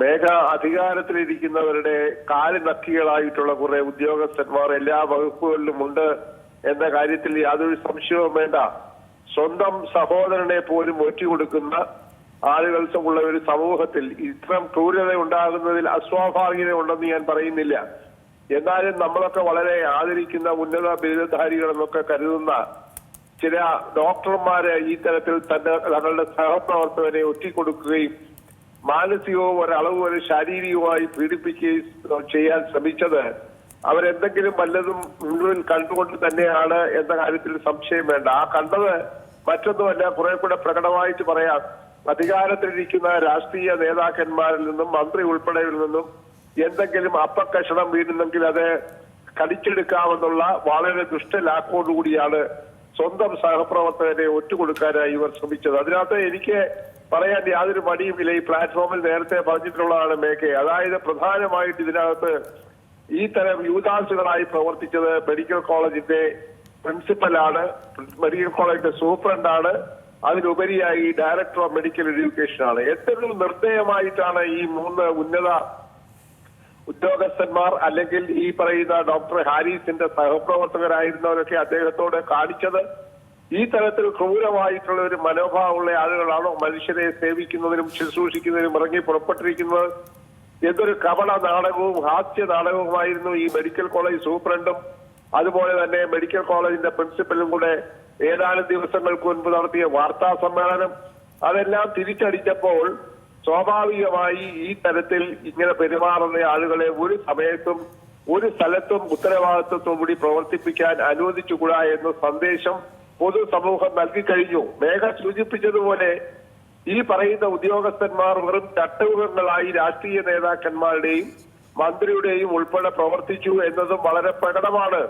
മേഘ അധികാരത്തിലിരിക്കുന്നവരുടെ കാലിനക്കികളായിട്ടുള്ള കുറെ ഉദ്യോഗസ്ഥന്മാർ എല്ലാ വകുപ്പുകളിലും ഉണ്ട് എന്ന കാര്യത്തിൽ യാതൊരു സംശയവും വേണ്ട. സ്വന്തം സഹോദരനെ പോലും ഒറ്റുകൊടുക്കുന്ന ആളുകൾക്കുള്ള ഒരു സമൂഹത്തിൽ ഇത്തരം ക്രൂരത ഉണ്ടാകുന്നതിൽ അസ്വാഭാവികത ഉണ്ടെന്ന് ഞാൻ പറയുന്നില്ല. എന്നാലും നമ്മളൊക്കെ വളരെ ആദരിക്കുന്ന ഉന്നത ബിരുദധാരികളെന്നൊക്കെ കരുതുന്ന ചില ഡോക്ടർമാരെ ഈ തരത്തിൽ തന്റെ തങ്ങളുടെ സഹപ്രവർത്തകരെ ഒറ്റിക്കൊടുക്കുകയും മാനസികവും ഒരളവ് വരെ ശാരീരികമായി പീഡിപ്പിക്കുകയും ചെയ്യാൻ ശ്രമിച്ചത് അവരെന്തെങ്കിലും വല്ലതും മുഴുവൻ കണ്ടുകൊണ്ട് തന്നെയാണ് എന്ന കാര്യത്തിൽ സംശയം വേണ്ട. ആ കണ്ടത് മറ്റൊന്നുമല്ല കുറെ കൂടെ പ്രകടമായിട്ട് പറയാം. അധികാരത്തിലിരിക്കുന്ന രാഷ്ട്രീയ നേതാക്കന്മാരിൽ നിന്നും മന്ത്രി ഉൾപ്പെടെയിൽ നിന്നും എന്തെങ്കിലും അപ്പക്കഷണം വീഴുന്നെങ്കിൽ അത് കടിച്ചെടുക്കാമെന്നുള്ള വളരെ ദുഷ്ടലാക്കോടുകൂടിയാണ് സ്വന്തം സഹപ്രവർത്തകരെ ഒറ്റുകൊടുക്കാനായി ഇവർ ശ്രമിച്ചത്. അതിനകത്ത് എനിക്ക് പറയാൻ യാതൊരു മടിയുമില്ല. ഈ പ്ലാറ്റ്ഫോമിൽ നേരത്തെ പറഞ്ഞിട്ടുള്ളതാണ് മേക്കെ അതായത് പ്രധാനമായിട്ട് ഇതിനകത്ത് ഈ തരം യൂദാസുകളായി പ്രവർത്തിച്ചത് മെഡിക്കൽ കോളേജിന്റെ പ്രിൻസിപ്പലാണ് മെഡിക്കൽ കോളേജിന്റെ സൂപ്രണ്ടാണ് അതിലുപരിയായി ഡയറക്ടർ ഓഫ് മെഡിക്കൽ എഡ്യൂക്കേഷൻ ആണ്. എത്രയും നിർദ്ദയമായിട്ടാണ് ഈ മൂന്ന് ഉന്നത ഉദ്യോഗസ്ഥന്മാർ അല്ലെങ്കിൽ ഈ പറയുന്ന ഡോക്ടർ ഹാരിസിന്റെ സഹപ്രവർത്തകരായിരുന്നവരൊക്കെ അദ്ദേഹത്തോട് കാണിച്ചത്. ഈ തരത്തിൽ ക്രൂരമായിട്ടുള്ള ഒരു മനോഭാവമുള്ള ആളുകളാണോ മനുഷ്യരെ സേവിക്കുന്നതിനും ശുശ്രൂഷിക്കുന്നതിനും ഇറങ്ങി പുറപ്പെട്ടിരിക്കുന്നത്? എന്തൊരു കപട നാടകവും ഹാസ്യ നാടകവുമായിരുന്നു ഈ മെഡിക്കൽ കോളേജ് സൂപ്രണ്ടും. അതുപോലെ തന്നെ മെഡിക്കൽ കോളേജിന്റെ പ്രിൻസിപ്പലും കൂടെ ഏതാനും ദിവസങ്ങൾക്ക് മുൻപ് നടത്തിയ വാർത്താ സമ്മേളനം. അതെല്ലാം തിരിച്ചടിച്ചപ്പോൾ സ്വാഭാവികമായി ഈ തരത്തിൽ ഇങ്ങനെ പെരുമാറുന്ന ആളുകളെ ഒരു സമയത്തും ഒരു സ്ഥലത്തും ഉത്തരവാദിത്വത്തോടുകൂടി പ്രവർത്തിപ്പിക്കാൻ അനുവദിച്ചുകൂടാ എന്ന സന്ദേശം പൊതുസമൂഹം നൽകി കഴിഞ്ഞു മേഘ സൂചിപ്പിച്ചതുപോലെ ഈ പറയുന്ന ഉദ്യോഗസ്ഥന്മാർ വെറും ചട്ടവുകളായി രാഷ്ട്രീയ നേതാക്കന്മാരുടെയും മന്ത്രിയുടെയും ഉൾപ്പെടെ പ്രവർത്തിച്ചു എന്നതും വളരെ പ്രകടമാണ്.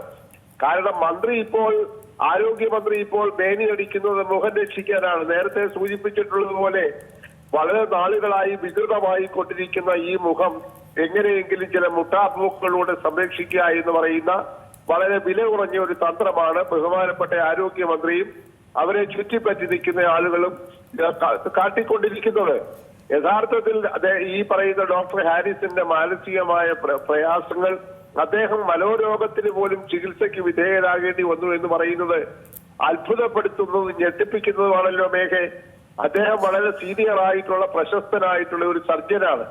കാരണം മന്ത്രി ഇപ്പോൾ ആരോഗ്യമന്ത്രി ഇപ്പോൾ മേനി അടിക്കുന്നത് മുഖം രക്ഷിക്കാനാണ്. നേരത്തെ സൂചിപ്പിച്ചിട്ടുള്ളതുപോലെ വളരെ നാളുകളായി വികൃതമായി കൊണ്ടിരിക്കുന്ന ഈ മുഖം എങ്ങനെയെങ്കിലും ചില മുട്ടാപ്പൂക്കളിലൂടെ സംരക്ഷിക്കുക എന്ന് പറയുന്ന വളരെ വില കുറഞ്ഞ ഒരു തന്ത്രമാണ് ബഹുമാനപ്പെട്ട ആരോഗ്യമന്ത്രിയും അവരെ ചുറ്റിപ്പറ്റി നിൽക്കുന്ന ആളുകളും കാട്ടിക്കൊണ്ടിരിക്കുന്നത്. യഥാർത്ഥത്തിൽ ഈ പറയുന്ന ഡോക്ടർ ഹാരിസിന്റെ മാനസികമായ പ്ര- പ്രയാസങ്ങൾ അദ്ദേഹം മനോരോഗത്തിന് പോലും ചികിത്സയ്ക്ക് വിധേയരാകേണ്ടി വന്നു എന്ന് പറയുന്നത് അത്ഭുതപ്പെടുത്തുന്നതും ഞെട്ടിപ്പിക്കുന്നതുമാണല്ലോ മേഘ. അദ്ദേഹം വളരെ സീനിയർ ആയിട്ടുള്ള പ്രശസ്തനായിട്ടുള്ള ഒരു സർജനാണ്.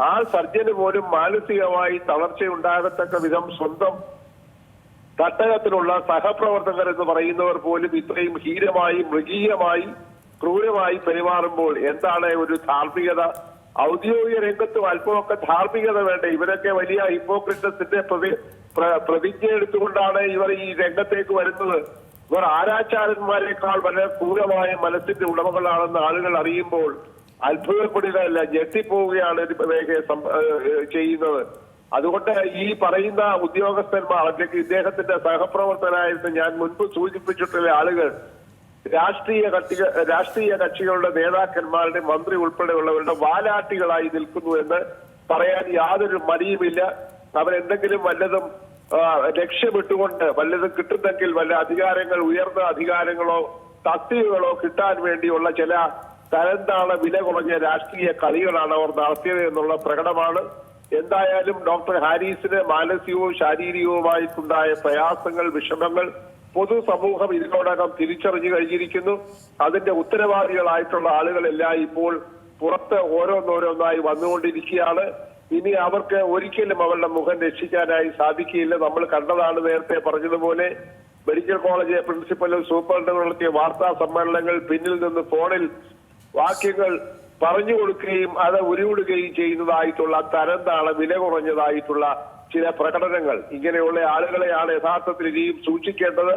ആ സർജന് പോലും മാനസികമായി തളർച്ചയുണ്ടാകത്തക്ക വിധം സ്വന്തം തട്ടകത്തിലുള്ള സഹപ്രവർത്തകർ എന്ന് പറയുന്നവർ പോലും ഇത്രയും ഹീനമായി മൃഗീയമായി ക്രൂരമായി പെരുമാറുമ്പോൾ എന്താണ് ഒരു ധാർമ്മികത? ഔദ്യോഗിക രംഗത്തും അല്പമൊക്കെ ധാർമ്മികത വേണ്ടേ? ഇവരൊക്കെ വലിയ ഹിപ്പോക്രിറ്റസിന്റെ പ്രതി പ്രതിജ്ഞ എടുത്തുകൊണ്ടാണ് ഇവർ ഈ രംഗത്തേക്ക് വരുന്നത്. ഇവർ ആരാചാരന്മാരെക്കാൾ വളരെ ക്രൂരമായ മനസ്സിന്റെ ഉടമകളാണെന്ന് ആളുകൾ അറിയുമ്പോൾ അത്ഭുതപ്പെടുകയല്ല ഞെട്ടിപ്പോവുകയാണ് ചെയ്യുന്നത്. അതുകൊണ്ട് ഈ പറയുന്ന ഉദ്യോഗസ്ഥന്മാർ അല്ലെങ്കിൽ ഇദ്ദേഹത്തിന്റെ സഹപ്രവർത്തകരായിരുന്ന ഞാൻ മുൻപ് സൂചിപ്പിച്ചിട്ടുള്ള ആളുകൾ രാഷ്ട്രീയ കക്ഷി രാഷ്ട്രീയ കക്ഷികളുടെ നേതാക്കന്മാരുടെ മന്ത്രി ഉൾപ്പെടെയുള്ളവരുടെ വാലാട്ടികളായി നിൽക്കുന്നു എന്ന് പറയാൻ യാതൊരു മടിയുമില്ല. അവരെന്തെങ്കിലും വല്ലതും ലക്ഷ്യമിട്ടുകൊണ്ട് വല്ലതും കിട്ടുന്നെങ്കിൽ വല്ല അധികാരങ്ങൾ ഉയർന്ന അധികാരങ്ങളോ തസ്തികകളോ കിട്ടാൻ വേണ്ടിയുള്ള ചില തരംതാണ വില കുറഞ്ഞ രാഷ്ട്രീയ കളികളാണ് അവർ നടത്തിയത് എന്നുള്ള പ്രകടമാണ്. എന്തായാലും ഡോക്ടർ ഹാരിസിന് മാനസികവും ശാരീരികവുമായിട്ടുണ്ടായ പ്രയാസങ്ങൾ വിഷമങ്ങൾ പൊതുസമൂഹം ഇതിനോടകം തിരിച്ചറിഞ്ഞു കഴിഞ്ഞിരിക്കുന്നു. അതിന്റെ ഉത്തരവാദികളായിട്ടുള്ള ആളുകളെല്ലാം ഇപ്പോൾ പുറത്ത് ഓരോന്നോരോന്നായി വന്നുകൊണ്ടിരിക്കുകയാണ്. ഇനി അവർക്ക് ഒരിക്കലും അവരുടെ മുഖം രക്ഷിക്കാനായി സാധിക്കില്ല നമ്മൾ കണ്ടതാണ് നേരത്തെ പറഞ്ഞതുപോലെ മെഡിക്കൽ കോളേജ് പ്രിൻസിപ്പലും സൂപ്രണ്ടും നടത്തിയ വാർത്താ സമ്മേളനങ്ങൾ പിന്നിൽ നിന്ന് ഫോണിൽ വാക്യങ്ങൾ പറഞ്ഞു കൊടുക്കുകയും അത് ഉരുവിടുകയും ചെയ്യുന്നതായിട്ടുള്ള തരംതാണ് വില കുറഞ്ഞതായിട്ടുള്ള ചില പ്രകടനങ്ങൾ. ഇങ്ങനെയുള്ള ആളുകളെയാണ് യഥാർത്ഥത്തിൽ ഇനിയും സൂക്ഷിക്കേണ്ടത്.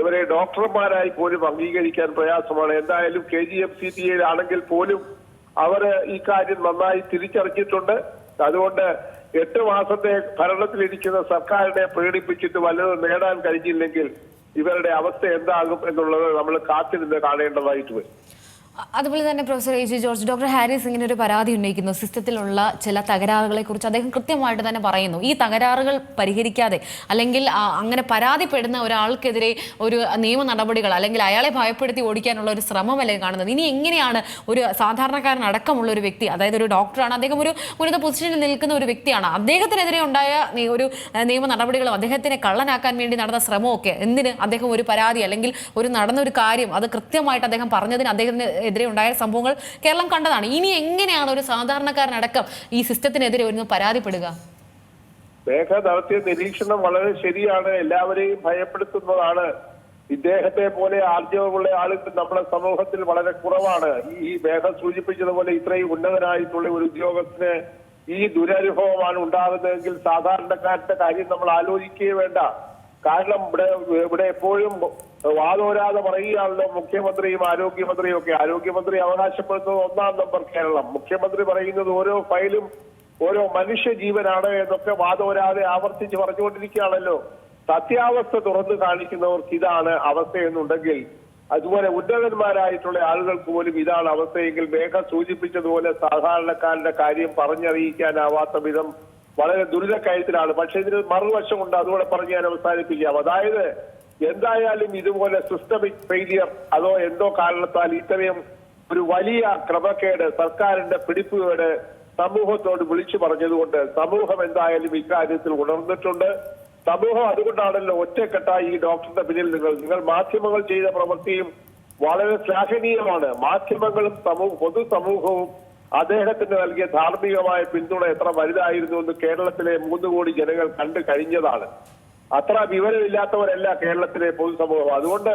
ഇവരെ ഡോക്ടർമാരായി പോലും അംഗീകരിക്കാൻ പ്രയാസമാണ്. എന്തായാലും K G F C T എയിലാണെങ്കിൽ പോലും അവർ ഈ കാര്യം നന്നായി തിരിച്ചറിഞ്ഞിട്ടുണ്ട്. അതുകൊണ്ട് എട്ട് മാസത്തെ ഭരണത്തിലിരിക്കുന്ന സർക്കാരിനെ പ്രകടിപ്പിച്ചിട്ട് വല്ലതും നേടാൻ കഴിഞ്ഞില്ലെങ്കിൽ ഇവരുടെ അവസ്ഥ എന്താകും എന്നുള്ളത് നമ്മൾ കാത്തിരുന്ന് കാണേണ്ടതായിട്ട് വരും. അതുപോലെ തന്നെ professor A G George doctor Haris ഇങ്ങനെ ഒരു പരാതി ഉന്നയിക്കുന്നു. സിസ്റ്റത്തിലുള്ള ചില തകരാറുകളെ കുറിച്ച് അദ്ദേഹം കൃത്യമായിട്ട് തന്നെ പറയുന്നു. ഈ തകരാറുകൾ പരിഹരിക്കാതെ അല്ലെങ്കിൽ അങ്ങനെ പരാതിപ്പെടുന്ന ഒരാൾക്കെതിരെ ഒരു നിയമ നടപടികൾ അല്ലെങ്കിൽ അയാളെ ഭയപ്പെടുത്തി ഓടിക്കാനുള്ള ഒരു ശ്രമമല്ലേ കാണുന്നത്? ഇനി എങ്ങനെയാണ് ഒരു സാധാരണക്കാരൻ അടക്കമുള്ള ഒരു വ്യക്തി അതായത് ഒരു ഡോക്ടറാണ് അദ്ദേഹം ഒരു ഉന്നത പൊസിഷനിൽ നിൽക്കുന്ന ഒരു വ്യക്തിയാണ് അദ്ദേഹത്തിനെതിരെ ഉണ്ടായ ഒരു നിയമ നടപടികളും അദ്ദേഹത്തിനെ കള്ളനാക്കാൻ വേണ്ടി നടന്ന ശ്രമമൊക്കെ എന്തിന് അദ്ദേഹം ഒരു പരാതി അല്ലെങ്കിൽ ഒരു നടന്ന ഒരു കാര്യം അത് കൃത്യമായിട്ട് അദ്ദേഹം പറഞ്ഞതിന് അദ്ദേഹത്തിന് എതിരെ ഉണ്ടായ സംഭവങ്ങൾ കേരളം കണ്ടതാണ്. ഇനി എങ്ങനെയാണ് ഒരു സാധാരണക്കാരനടക്കം ഈ സിസ്റ്റത്തിനെതിരെ ഒരു പരാതിപ്പെടുക? രേഖ നടത്തിയ നിരീക്ഷണം വളരെ ശരിയാണ്. എല്ലാവരെയും ഭയപ്പെടുത്തുന്നതാണ്. ഇദ്ദേഹത്തെ പോലെ ആർജവമുള്ള ആളുകൾ നമ്മുടെ സമൂഹത്തിൽ വളരെ കുറവാണ്. ഈ മേഘ സൂചിപ്പിച്ചതുപോലെ ഇത്രയും ഉന്നതനായിട്ടുള്ള ഒരു ഉദ്യോഗസ്ഥന് ഈ ദുരനുഭവമാണ് ഉണ്ടാകുന്നതെങ്കിൽ സാധാരണക്കാരുടെ കാര്യം നമ്മൾ ആലോചിക്കുകയേ വേണ്ട. കാരണം ഇവിടെ ഇവിടെ എപ്പോഴും വാതോരാതെ പറയുകയാണല്ലോ മുഖ്യമന്ത്രിയും ആരോഗ്യമന്ത്രിയും ഒക്കെ. ആരോഗ്യമന്ത്രി അവകാശപ്പെടുന്നത് ഒന്നാം നമ്പർ കേരളം. മുഖ്യമന്ത്രി പറയുന്നത് ഓരോ ഫയലും ഓരോ മനുഷ്യ ജീവനാണ് എന്നൊക്കെ വാദോരാതെ ആവർത്തിച്ച് പറഞ്ഞുകൊണ്ടിരിക്കുകയാണല്ലോ. സത്യാവസ്ഥ തുറന്നു കാണിക്കുന്നവർക്ക് ഇതാണ് അവസ്ഥ എന്നുണ്ടെങ്കിൽ അതുപോലെ ഉന്നതന്മാരായിട്ടുള്ള ആളുകൾക്ക് പോലും ഇതാണ് അവസ്ഥയെങ്കിൽ വേഗം സൂചിപ്പിച്ചതുപോലെ സാധാരണക്കാരന്റെ കാര്യം പറഞ്ഞറിയിക്കാനാവാത്ത വിധം വളരെ ദുരിതക്കയത്തിലാണ് പക്ഷെ ഇതിന് മറുവശമുണ്ട് അതുകൂടെ പറഞ്ഞ് ഞാൻ അവസാനിപ്പിക്കാം. അതായത് എന്തായാലും ഇതുപോലെ സിസ്റ്റമിക് ഫെയിലിയർ അതോ എന്തോ കാരണത്താൽ ഇത്രയും ഒരു വലിയ ക്രമക്കേട് സർക്കാരിന്റെ പിടിപ്പുകേട് സമൂഹത്തോട് വിളിച്ചു പറഞ്ഞതുകൊണ്ട് സമൂഹം എന്തായാലും ഇക്കാര്യത്തിൽ ഉണർന്നിട്ടുണ്ട്. സമൂഹം അതുകൊണ്ടാണല്ലോ ഒറ്റക്കെട്ടായി ഈ ഡോക്ടറുടെ പിന്നിൽ നിങ്ങൾ. നിങ്ങൾ മാധ്യമങ്ങൾ ചെയ്ത പ്രവൃത്തിയും വളരെ ശ്ലാഘനീയമാണ്. മാധ്യമങ്ങളും സമൂഹ പൊതുസമൂഹവും അദ്ദേഹത്തിന് നൽകിയ ധാർമ്മികമായ പിന്തുണ എത്ര വലുതായിരുന്നു എന്ന് കേരളത്തിലെ മൂന്ന് കോടി ജനങ്ങൾ കണ്ടു കഴിഞ്ഞതാണ്. അത്ര വിവരമില്ലാത്തവരല്ല കേരളത്തിലെ പൊതുസമൂഹം. അതുകൊണ്ട്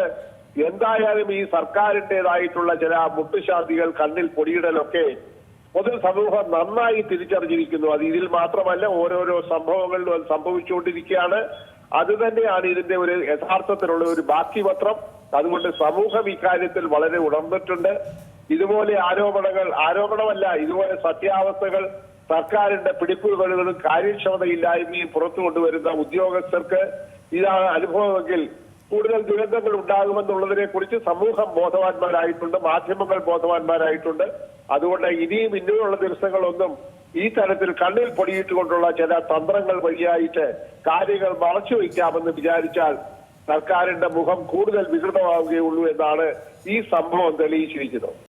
എന്തായാലും ഈ സർക്കാരിന്റെതായിട്ടുള്ള ചില മുട്ടുശാന്തികൾ കണ്ണിൽ പൊടിയിടലൊക്കെ പൊതുസമൂഹം നന്നായി തിരിച്ചറിഞ്ഞിരിക്കുന്നു. അത് ഇതിൽ മാത്രമല്ല ഓരോരോ സംഭവങ്ങളിലും അത് സംഭവിച്ചുകൊണ്ടിരിക്കുകയാണ്. അത് തന്നെയാണ് ഇതിന്റെ ഒരു യഥാർത്ഥത്തിലുള്ള ഒരു ബാക്കി പത്രം. അതുകൊണ്ട് സമൂഹം ഇക്കാര്യത്തിൽ വളരെ ഉണർന്നിട്ടുണ്ട്. ഇതുപോലെ ആരോപണങ്ങൾ ആരോപണമല്ല ഇതുപോലെ സത്യാവസ്ഥകൾ സർക്കാരിന്റെ പിടിപ്പുകളും കാര്യക്ഷമതയില്ലായ്മയും പുറത്തു കൊണ്ടുവരുന്ന ഉദ്യോഗസ്ഥർക്ക് ഇതാണ് അനുഭവമെങ്കിൽ കൂടുതൽ ദുരന്തങ്ങൾ ഉണ്ടാകുമെന്നുള്ളതിനെ കുറിച്ച് സമൂഹം ബോധവാന്മാരായിട്ടുണ്ട് മാധ്യമങ്ങൾ ബോധവാന്മാരായിട്ടുണ്ട്. അതുകൊണ്ട് ഇനിയും ഇനിയുള്ള ദിവസങ്ങളൊന്നും ഈ തരത്തിൽ കണ്ണിൽ പൊടിയിട്ടുകൊണ്ടുള്ള ചില തന്ത്രങ്ങൾ വഴിയായിട്ട് കാര്യങ്ങൾ മറച്ചു വയ്ക്കാമെന്ന് വിചാരിച്ചാൽ സർക്കാരിന്റെ മുഖം കൂടുതൽ വികൃതമാവുകയുള്ളൂ എന്നാണ് ഈ സംഭവം തെളിയിച്ചിരിക്കുന്നത്.